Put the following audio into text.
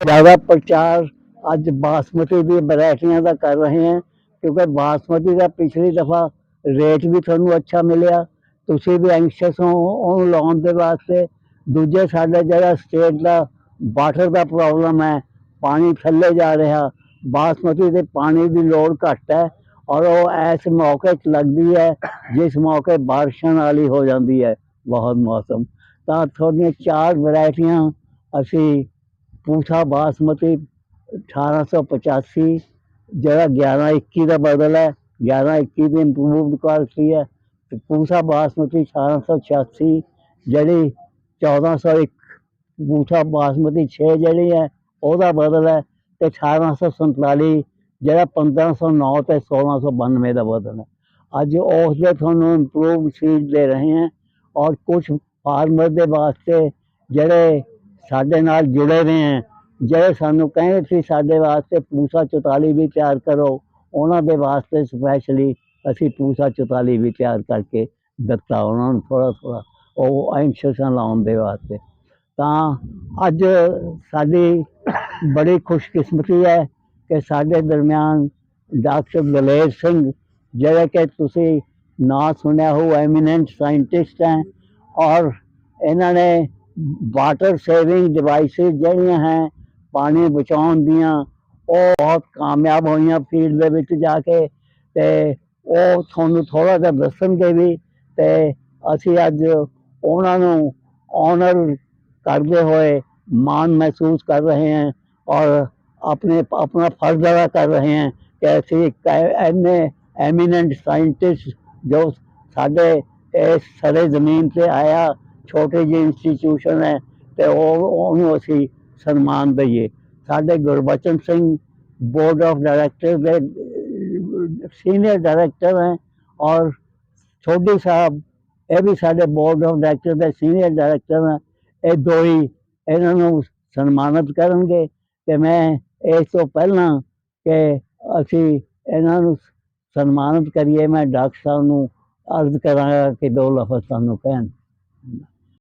ਜ਼ਿਆਦਾ ਪ੍ਰਚਾਰ ਅੱਜ ਬਾਸਮਤੀ ਦੀ ਵੈਰਾਈਟੀਆਂ ਦਾ ਕਰ ਰਹੇ ਹਾਂ, ਕਿਉਂਕਿ ਬਾਸਮਤੀ ਦਾ ਪਿਛਲੀ ਦਫਾ ਰੇਟ ਵੀ ਤੁਹਾਨੂੰ ਅੱਛਾ ਮਿਲਿਆ। ਤੁਸੀਂ ਵੀ ਐਂਕਸ਼ੀਅਸ ਹੋ, ਉਹਨੂੰ ਲਾਉਣ ਦੇ ਵਾਸਤੇ। ਦੂਜੇ ਸਾਡੇ ਜਿਹੜਾ ਸਟੇਟ ਦਾ ਵਾਟਰ ਦਾ ਪ੍ਰੋਬਲਮ ਹੈ, ਪਾਣੀ ਥੱਲੇ ਜਾ ਰਿਹਾ। ਬਾਸਮਤੀ ਦੇ ਪਾਣੀ ਦੀ ਲੋੜ ਘੱਟ ਹੈ ਔਰ ਉਹ ਐਸ ਮੌਕੇ 'ਚ ਲੱਗਦੀ ਹੈ, ਜਿਸ ਮੌਕੇ ਬਾਰਿਸ਼ਾਂ ਵਾਲੀ ਹੋ ਜਾਂਦੀ ਹੈ। ਬਹੁਤ ਮੌਸਮ। ਤਾਂ ਤੁਹਾਡੀਆਂ ਚਾਰ ਵੈਰਾਈਟੀਆਂ ਅਸੀਂ ਪੂਠਾ ਬਾਸਮਤੀ 1885 ਜਿਹੜਾ 1121 ਦਾ ਬਦਲ ਹੈ 1121 ਦੀ ਇੰਪਰੂਵਡ ਕੁਆਲਿਟੀ ਹੈ, ਤੇ ਪੂਠਾ ਬਾਸਮਤੀ 1886 ਜਿਹੜੀ 1401 ਪੂਠਾ ਬਾਸਮਤੀ 6 ਜਿਹੜੀ ਹੈ, ਉਹਦਾ ਬਦਲ ਹੈ, ਤੇ 1847 ਜਿਹੜਾ 1509 ਤੇ 1692 ਦਾ ਬਦਲ ਹੈ। ਅੱਜ ਉਸ ਦੇ ਤੁਹਾਨੂੰ ਇੰਪਰੂਵਡ ਸੀਡ ਦੇ ਰਹੇ ਹਾਂ, ਔਰ ਕੁਝ ਫਾਰਮਰ ਦੇ ਵਾਸਤੇ ਜਿਹੜੇ ਸਾਡੇ ਨਾਲ ਜੁੜੇ ਰਹੇ ਹੈ। ਜਿਹੜੇ ਸਾਨੂੰ ਕਹਿੰਦੇ ਸੀ ਸਾਡੇ ਵਾਸਤੇ ਪੂਸਾ 44 ਵੀ ਤਿਆਰ ਕਰੋ, ਉਹਨਾਂ ਦੇ ਵਾਸਤੇ ਸਪੈਸ਼ਲੀ ਅਸੀਂ ਪੂਸਾ 44 ਵੀ ਤਿਆਰ ਕਰਕੇ ਦਿੱਤਾ ਉਹਨਾਂ ਨੂੰ ਥੋੜਾ ਥੋੜਾ ਉਹ ਐਂਸ਼ੀਅਸਾਂ ਲਾਉਣ ਦੇ ਵਾਸਤੇ। ਤਾਂ ਅੱਜ ਸਾਡੀ ਬੜੀ ਖੁਸ਼ਕਿਸਮਤੀ ਹੈ ਕਿ ਸਾਡੇ ਦਰਮਿਆਨ ਡਾਕਟਰ ਦਲੇਰ ਸਿੰਘ, ਜਿਹੜੇ ਕਿ ਤੁਸੀਂ ਨਾਂ ਸੁਣਿਆ ਹੋ ਐਮੀਨੈਂਟ ਸਾਇੰਟਿਸਟ ਹੈ, ਔਰ ਇਹਨਾਂ ਨੇ ਵਾਟਰ ਸੇਵਿੰਗ ਡਿਵਾਈਸਿਸ ਜਿਹੜੀਆਂ ਹੈ ਪਾਣੀ ਬਚਾਉਣ ਦੀਆਂ ਉਹ ਬਹੁਤ ਕਾਮਯਾਬ ਹੋਈਆਂ ਫੀਲਡ ਦੇ ਵਿੱਚ ਜਾ ਕੇ ਤੇ ਉਹ ਤੁਹਾਨੂੰ ਥੋੜਾ ਜਿਹਾ ਦੱਸਣਗੇ ਵੀ ਤੇ ਅਸੀਂ ਅੱਜ ਉਹਨਾਂ ਨੂੰ ਆਨਰ ਕਰਦੇ ਹੋਏ ਮਾਣ ਮਹਿਸੂਸ ਕਰ ਰਹੇ ਹਾਂ ਔਰ ਆਪਣੇ ਆਪਣਾ ਫਰਜ਼ ਅਦਾ ਕਰ ਰਹੇ ਹਾਂ ਕਿ ਅਸੀਂ ਇੱਕ ਐਨੇ ਐਮੀਨੈਂਟ ਸਾਇੰਟਿਸਟ ਜੋ ਸਾਡੇ ਇਸ ਸਰੇ ਜ਼ਮੀਨ ਤੇ ਆਇਆ ਛੋਟੇ ਜਿਹੇ ਇੰਸਟੀਚਿਊਸ਼ਨ ਹੈ ਤੇ ਉਹ ਉਹਨੂੰ ਅਸੀਂ ਸਨਮਾਨ ਦਈਏ। ਸਾਡੇ Gurbachan Singh board of director ਦੇ ਸੀਨੀਅਰ ਡਾਇਰੈਕਟਰ ਹੈ ਔਰ ਛੋਟੀ ਸਾਹਿਬ, ਇਹ ਵੀ ਸਾਡੇ ਬੋਰਡ ਆਫ ਡਾਇਰੈਕਟਰ ਦੇ ਸੀਨੀਅਰ ਡਾਇਰੈਕਟਰ ਹੈ। ਇਹ ਦੋ ਹੀ ਇਹਨਾਂ ਨੂੰ ਸਨਮਾਨਿਤ ਕਰਨਗੇ ਤੇ ਮੈਂ ਇਸ ਤੋਂ ਪਹਿਲਾਂ ਕਿ ਅਸੀਂ ਇਹਨਾਂ ਨੂੰ ਸਨਮਾਨਿਤ ਕਰੀਏ, ਮੈਂ ਡਾਕਟਰ ਸਾਹਿਬ ਨੂੰ ਅਰਜ਼ ਕਰਾਂਗਾ ਕਿ ਦੋ ਲਫ਼ਜ਼ ਸਾਨੂੰ ਕਹਿਣ।